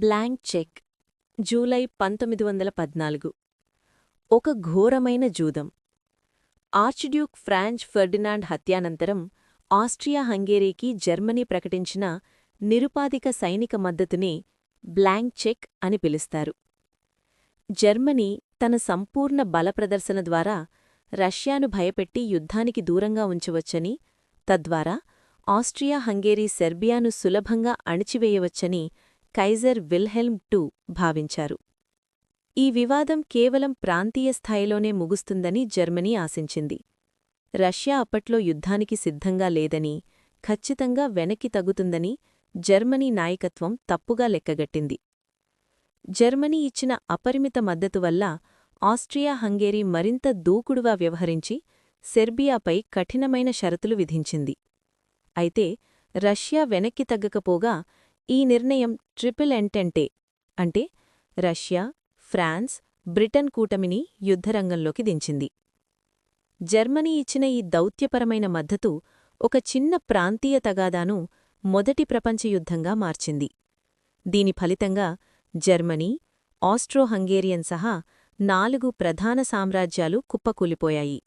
Blank cheque. July పంతొమ్మిది వందల పద్నాలుగు. ఒక ఘోరమైన జూదం. ఆర్చిడ్యూక్ ఫ్రాంచ్ ఫెర్డినాండ్ హత్యానంతరం ఆస్ట్రియా హంగేరీకి జర్మనీ ప్రకటించిన నిరుపాధిక సైనిక మద్దతుని బ్లాంక్ చెక్ అని పిలుస్తారు. జర్మనీ తన సంపూర్ణ బలప్రదర్శన ద్వారా రష్యాను భయపెట్టి యుద్ధానికి దూరంగా ఉంచవచ్చని తద్వారా ఆస్ట్రియా హంగేరీ సెర్బియాను సులభంగా అణిచివేయవచ్చని కైజర్ విల్హెల్మ్ టూ భావించారు. ఈ వివాదం కేవలం ప్రాంతీయ స్థాయిలోనే ముగుస్తుందని జర్మనీ ఆశించింది. రష్యా అప్పట్లో యుద్ధానికి సిద్ధంగా లేదని ఖచ్చితంగా వెనక్కి తగ్గుతుందని జర్మనీ నాయకత్వం తప్పుగా లెక్కగట్టింది. జర్మనీ ఇచ్చిన అపరిమిత మద్దతు వల్ల ఆస్ట్రియా హంగేరీ మరింత దూకుడుగా వ్యవహరించి సెర్బియాపై కఠినమైన షరతులు విధించింది. అయితే రష్యా వెనక్కి తగ్గకపోగా ఈ నిర్ణయం ట్రిపుల్ ఎంటెంటే అంటే రష్యా ఫ్రాన్స్ బ్రిటన్ కూటమిని యుద్ధరంగంలోకి దించింది. జర్మనీ ఇచ్చిన ఈ దౌత్యపరమైన మద్దతు ఒక చిన్న ప్రాంతీయ తగాదాను మొదటి ప్రపంచ యుద్ధంగా మార్చింది. దీని ఫలితంగా జర్మనీ ఆస్ట్రో హంగేరియన్ సహా నాలుగు ప్రధాన సామ్రాజ్యాలు కుప్పకూలిపోయాయి.